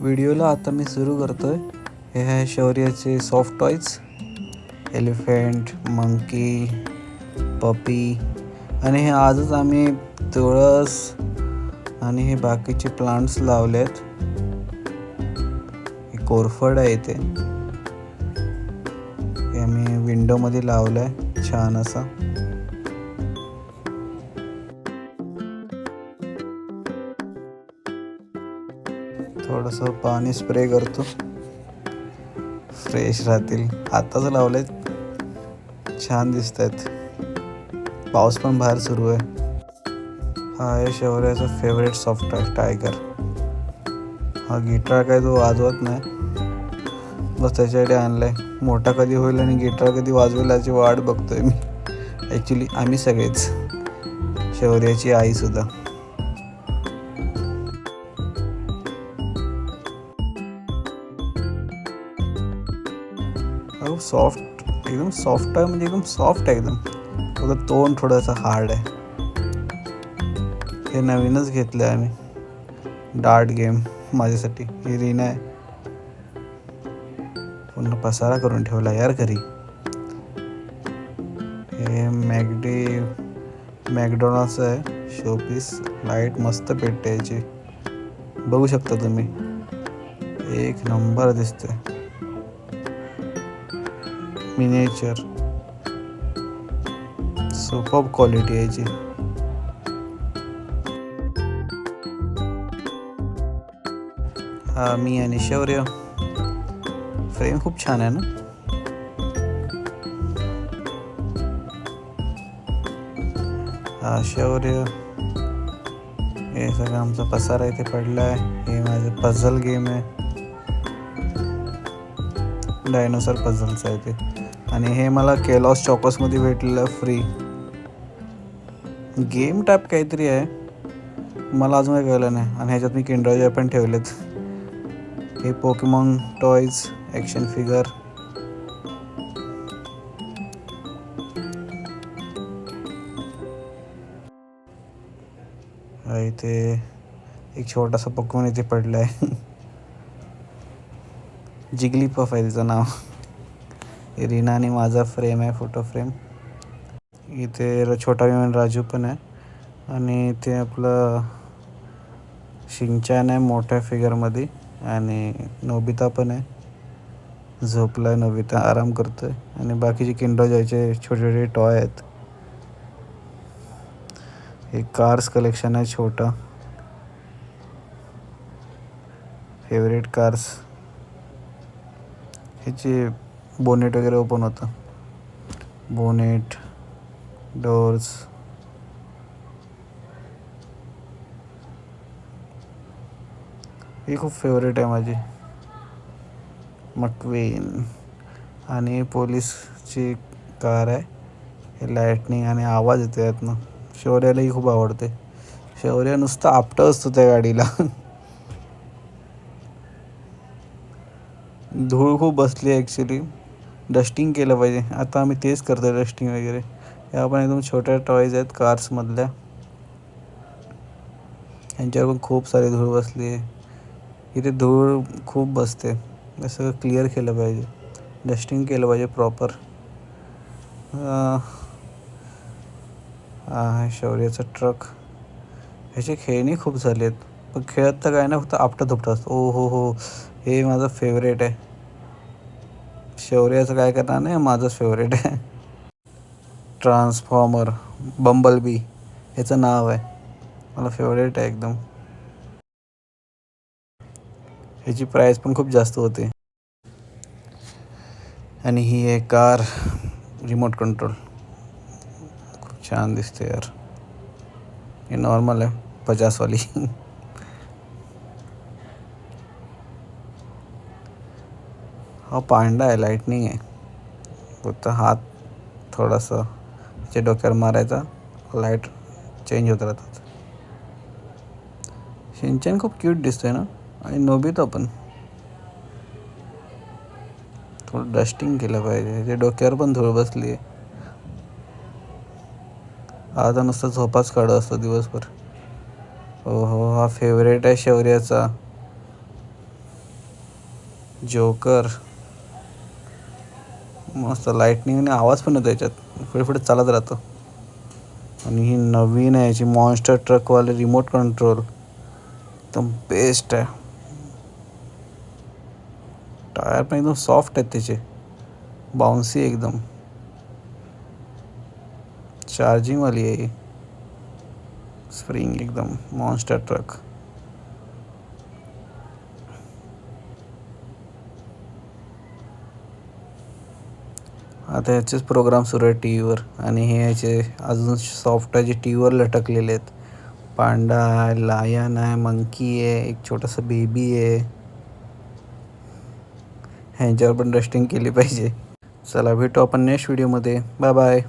व्हिडिओला आता मी सुरू करतो आहे हे आहे शौर्याचे soft toys elephant monkey puppy आणि हे आजच आम्ही तुळस आणि हे बाकीचे प्लांट्स लावले आहेत हे कोरफड आहे ते हे आम्ही विंडोमध्ये लावलं आहे छान असा. थोडंसं पाणी स्प्रे करतो. फ्रेश राहतील. आताच लावले छान दिसत आहेत पाऊस पण बाहेर सुरू आहे. हा आहे शौर्याचा फेवरेट सॉफ्ट टायगर हा गिटार काय तो वाजवत नाही. बस त्याच्यासाठी आणलाय. मोठा कधी होईल आणि गिटार कधी वाजवेल याची वाट बघतोय मी. ॲक्च्युली आम्ही सगळेच. शौर्याची आई सॉफ्ट एकदम सॉफ्ट आहे म्हणजे एकदम सॉफ्ट आहे एकदम. फक्त तोंड थोडंसं हार्ड आहे. हे नवीनच घेतलं आहे आम्ही. डार्ट गेम माझ्यासाठी. ही रीन आहे. पूर्ण पसारा करून ठेवला यार घरी. हे मॅगडी मॅकडॉनल्ड्स आहे. शोपीस लाइट मस्त पेटते याची. बघू शकता तुम्ही. एक नंबर दिसतोय. मिनेचर सुपर क्वालिटी आहे याची हा, मी आणि शौर्य फ्रेम खूप छान आहे ना? हा शौर्य हे सगळं आमचा पसारा इथे पडला आहे हे. माझं पझल गेम आहे डायनोसर पझल्स आहे ते आणि हे मला केलॉस चॉकसमध्ये भेटलेलं फ्री गेम टाईप काहीतरी आहे. मला अजून काही कळलं नाही. आणि ह्याच्यात मी किंडॉय पण ठेवलेत. हे पोकेमॉन टॉईज ॲक्शन फिगर इथे एक छोटासा पोकेमॉन इथे पडला आहे जिगली पफ आहे तिचं नाव. रीना आणि माझा फ्रेम आहे फोटो फ्रेम. इथे छोटा विमान राजू पण आहे. आणि इथे आपलं शिंचान आहे मोठ्या फिगरमध्ये आणि नोबिता पण आहे. झोपला आहे नोबिता आराम करतो आहे आणि बाकीचे किंडोजायचे छोटे छोटे टॉय आहेत. हे कार्स कलेक्शन आहे छोटा. फेवरेट कार्स ह्याचे बोनेट वगैरे ओपन होतं. बोनेट डोर्स ही खूप फेवरेट आहे माझी. मक्वीन आणि पोलीसची कार आहे. हे लाईटनिंग आणि आवाज येतो यातनं. शौर्यालाही खूप आवडते. शौर्य नुसतं आपटं असतो त्या गाडीला. धूळ खूप बसली ॲक्च्युली डस्टिंग केलं पाहिजे. आता आम्ही तेच करतो डस्टिंग वगैरे. या पण एकदम छोट्या टॉईज आहेत कार्समधल्या यांच्यावर पण खूप सारी धूळ बसली आहे इथे धूळ खूप बसते. हे सगळं क्लिअर केलं पाहिजे. डस्टिंग केलं पाहिजे प्रॉपर हा शौर्याचा ट्रक ह्याचे खेळणी खूप झाले आहेत पण खेळत तर काय नाही फक्त आपटं धुपटं असतं. ओ हो हो हे माझं फेवरेट आहे. शौर्याचं काय करणार नाही माझंच फेवरेट आहे. ट्रान्सफॉर्मर बंबल बी ह्याचं नाव आहे. मला फेवरेट आहे एकदम. ह्याची प्राईस पण खूप जास्त होते. आणि ही आहे कार रिमोट कंट्रोल खूप छान दिसते यार. हे नॉर्मल आहे पचासवाली हा पांडा आहे लाईटनिंग आहे. फक्त हात थोडासा त्याच्या डोक्यावर मारायचा लाइट चेंज होत राहतात. शिंचन खूप क्यूट दिसतोय ना? आणि नोबीतो पण. थोडं डस्टिंग केलं पाहिजे. त्याच्या डोक्यावर पण धूळ बसली आहे आता नुसतं झोपाच काढत असतो दिवसभर. हो हो हा फेवरेट आहे शौर्याचा. जोकर मस्त लाईटनिंग आवाज़ पण येतो याच्यात. पुढे पुढे चालत राहतो. आणि ही नवीन आहे याची मॉन्स्टर ट्रकवाले रिमोट कंट्रोल एकदम बेस्ट आहे. टायर पण एकदम सॉफ्ट आहेत त्याचे. बाउन्सी एकदम. चार्जिंगवाली आहे ही. स्प्रिंग एकदम मॉन्स्टर ट्रक आता ह्याचेच प्रोग्राम सुरू आहे टी व्हीवर आणि हे ह्याचे अजून सॉफ्ट आहे जे टी व्हीवर लटकलेले आहेत. पांडा आहे लायन आहे मंकी आहे एक छोटासा बेबी आहे. ह्यांच्यावर पण डस्टिंग केली पाहिजे. चला भेटू आपण नेक्स्ट व्हिडिओमध्ये बाय बाय